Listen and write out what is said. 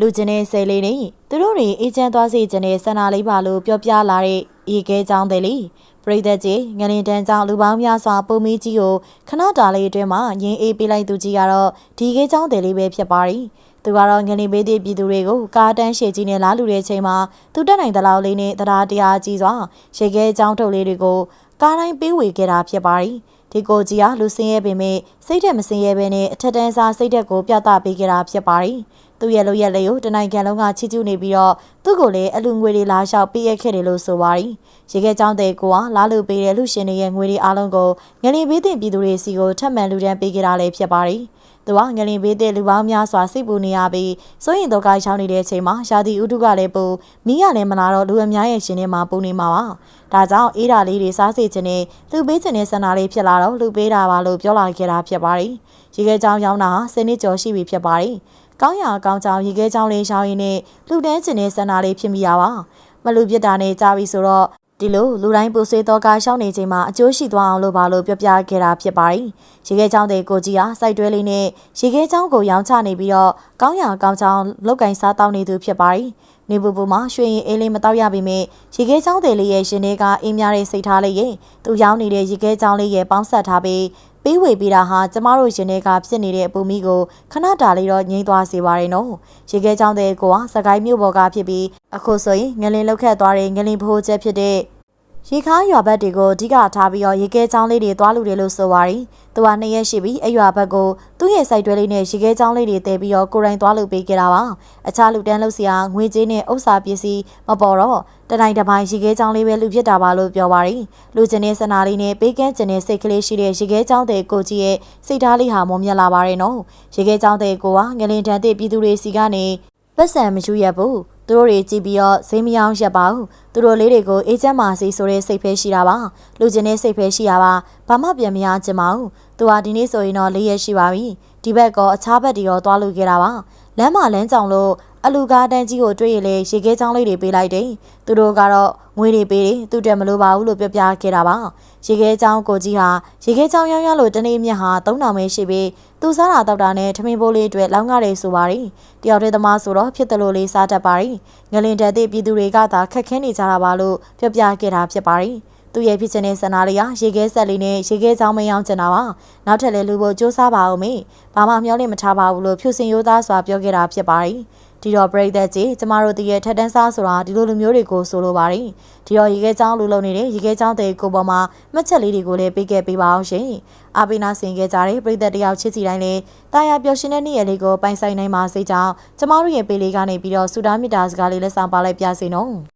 လူကျင်တဲ့ဆယ်လေးနဲ့သူတို့တွေအေးချမ်းသွားစေခြင်းနဲ့ဆန္ဒလေးပါလို့ပြောပြလာတဲ့ရေခဲချောင်းတွေလေပရိသတ်ကြီးငလင်တန်းကြောင့်လူပေါင်းများစွာပုံမီးကြီးကိုခဏတာလေးအတွင်းမှာငင်းအေးပေးလိုက်သူကြီးကတော့ဒီခဲချောင်းတွေလေးပဲဖြစ်ပါရီသူကတော့ငလင်ပေးတဲ့ပြည်သူတွေကိုကားတန်းရှည်ကြီးနဲ့လာလူတဲ့ချိန်မှာသူတက်နိုင်တဲ့လောက်လေးနဲ့တရားတရားကြီးစွာရေခဲချောင်းထုတ်လေးတွေကိုကားတိုင်းပေးဝေခဲ့တာဖြစ်ပါရီဒီကိုကြီးကလူစင်းရဲပေမဲ့စိတ်သက်မစင်းရဲဘဲနဲ့အထက်တန်းစားစိတ်သက်ကိုပြသပေးခဲ့တာဖြစ်ပါရီသူ့ရဲ့လိုရက်လေးကိုတနိုင်ကန်လုံးကချီကျူးနေပြီးတော့သူ့ကိုလည်းအလူငွေတွေလာလျှောက်ပေးရခဲ့တယ်လို့ဆိုပါရီရေခဲကျောင်းတဲ့ကိုကလာလူပေးတဲ့လူရှင်တွေရဲ့ငွေတွေအားလုံးကိုငလင်ဘေးတင်ပြည်သူတွေစီကိုထပ်မံလူဒန်းပေးခဲ့တာလည်းဖြစ်ပါရီသူကငလင်ဘေးတဲ့လူပေါင်းများစွာစိတ်ပူနေရပြီးစိုးရင်တော့ကချောင်းနေတဲ့အချိန်မှာရာသီဥတုကလည်းပူမီးကလည်းမလာတော့လူအများရဲ့ရှင်ထဲမှာပူနေမှာပါဒါကြောင့်အေးဓာလေးတွေစားစေခြင်းနဲ့လူပေးခြင်းနဲ့ဆန္ဒလေးဖြစ်လာတော့လူပေးတာပါလို့ပြောလာခဲ့တာဖြစ်ပါရီရေခဲကျောင်းရောင်းတာဟာစနစ်ကျော်ရှိပြီဖြစ်ပါရီ ကောင်းရာကောင်းကြောင်ရေခဲချောင်းလေးရှောင်းရင်းနဲ့လူတန်းကျင်တဲ့ဆန္ဒလေးဖြစ်မိရပါမလူပြစ်တာနဲ့ကြားပြီဆိုတော့ဒီလိုလူတိုင်းပူဆွေးတော့ကရှောင်းနေချိန်မှာအကျိုးရှိသွားအောင်လို့ပါလို့ပြောပြခဲ့တာဖြစ်ပါတယ်ရေခဲချောင်းတဲ့ကိုကြီးဟာစိုက်တွဲလေးနဲ့ရေခဲချောင်းကိုရောင်းချနေပြီးတော့ကောင်းရာကောင်းချောင်းလောက်ကင်စားတောင်းနေသူဖြစ်ပါတယ်နေပူပူမှာရွှေရင်အေးလေးမတော့ရပေမဲ့ရေခဲချောင်းတဲ့လေးရဲ့ရှင်တွေကအေးများတဲ့စိတ်ထားလေးရဲ့သူရောင်းနေတဲ့ရေခဲချောင်းလေးရဲ့ပေါင်းဆက်ထားပြီး ပေးဝေပေးတာဟာကျမတို့ရှင်တွေကဖြစ်နေတဲ့အပူမီကိုခဏတာလေးတော့ငြိမ်းသွားစေပါရင်နော်ရေခဲချောင်းတဲ့ကိုကစကိုင်းမြို့ပေါ်ကဖြစ်ပြီးအခုဆိုရင်ငလင်လောက်ခတ်သွားတဲ့ငလင်ဖိုးချက်ဖြစ်တဲ့ ရေခါရွာဘက်တွေကိုအဓိကထားပြီးတော့ရေခဲချောင်းလေးတွေသွားလူတယ်လို့ဆိုပါရီသူကနှစ်ရက်ရှိပြီးအရွာဘက်ကိုသူ့ရဲ့စိုက်တွဲလေးနဲ့ရေခဲချောင်းလေးတွေတည်ပြီးတော့ကိုရိုင်းသွားလူပေးခဲ့တာပါအခြားလူတန်းလို့စရာငွေကြေးနဲ့ဥစ္စာပစ္စည်းမပေါ်တော့တတိုင်းတစ်ပိုင်းရေခဲချောင်းလေးပဲလူဖြစ်တာပါလို့ပြောပါရီလူကျင်တဲ့စနာလေးနဲ့ပေးကန်းကျင်တဲ့စိတ်ကလေးရှိတဲ့ရေခဲချောင်းတဲ့ကိုကြီးရဲ့စိတ်ထားလေးဟာမွန်မြတ်လာပါရဲ့နော်ရေခဲချောင်းတဲ့ကိုကငလင်တန်တဲ့ပြည်သူတွေစီကနေပတ်စံမယူရဘူး သူတို့တွေကြည့်ပြီးတော့ဈေးမယောင်းရက်ပါဘူးသူတို့လေးတွေကိုအေးချမ်းပါစေဆိုတဲ့စိတ်ဖဲရှိတာပါလူကျင်တဲ့စိတ်ဖဲရှိတာပါဘာမှပြန်မရချင်ပါဘူးသူဟာဒီနေ့ဆိုရင်တော့လေးရက်ရှိပါပြီဒီဘက်ကအခြားဘက်တွေရောသွားလို့ခဲ့တာပါလမ်းမှာလမ်းကြောင်လို့ အလူကားတန်းကြီးကိုတွေ့ရလေရေခဲချောင်းလေးတွေပေးလိုက်တယ်သူတို့ကတော့ငွေတွေပေးတယ်သူတက်မလို့ပါဘူးလို့ပြောပြခဲ့တာပါရေခဲချောင်းကိုကြီးဟာရေခဲချောင်းရောင်းရလို့တနေ့မြတ်ဟာ3000ပဲရှိပြီးသူစားတာတောက်တာနဲ့ထမင်းဘိုးလေးအတွက်လောင်းကားတယ်ဆိုပါရီတယောက်တည်းသမားဆိုတော့ဖြစ်တယ်လို့လေးစားတတ်ပါရီငလင်တက်တဲ့ပြည်သူတွေကသာခက်ခဲနေကြတာပါလို့ပြောပြခဲ့တာဖြစ်ပါရီသူရဲ့ဖြစ်ချင်တဲ့ဆန္ဒလေးဟာရေခဲဆက်လေးနဲ့ရေခဲချောင်းမရောင်းချင်တာပါနောက်ထပ်လည်းလူဖို့စူးစမ်းပါအောင်မေဘာမှမျှော်လင့်မထားပါဘူးလို့ဖြူစင်ရိုးသားစွာပြောခဲ့တာဖြစ်ပါရီ ဒီတော့ပရိသတ်ကြီးကျမတို့တည်ရဲ့ထက်တန်းစားဆိုတာဒီလိုလူမျိုးတွေကိုဆိုလိုပါတယ်ဒီတော့ရေခဲချောင်းလူလုံးနေတဲ့ရေခဲချောင်းတဲ့ကိုပေါ်မှာမှတ်ချက်လေးတွေကိုလည်းပေးခဲ့ပေးပါအောင်ရှင်အာပိနာဆင်ခဲ့ကြတဲ့ပရိသတ်တယောက်ချစ်စီတိုင်းလည်းတာယာပျော်ရှင်တဲ့နေ့ရက်လေးကိုပိုင်ဆိုင်နိုင်ပါစေကြောင်းကျမတို့ရဲ့ပေးလေးကနေပြီးတော့ဆူတောင်းမြတ်တာစကားလေးလက်ဆောင်ပါလိုက်ပြစေနော်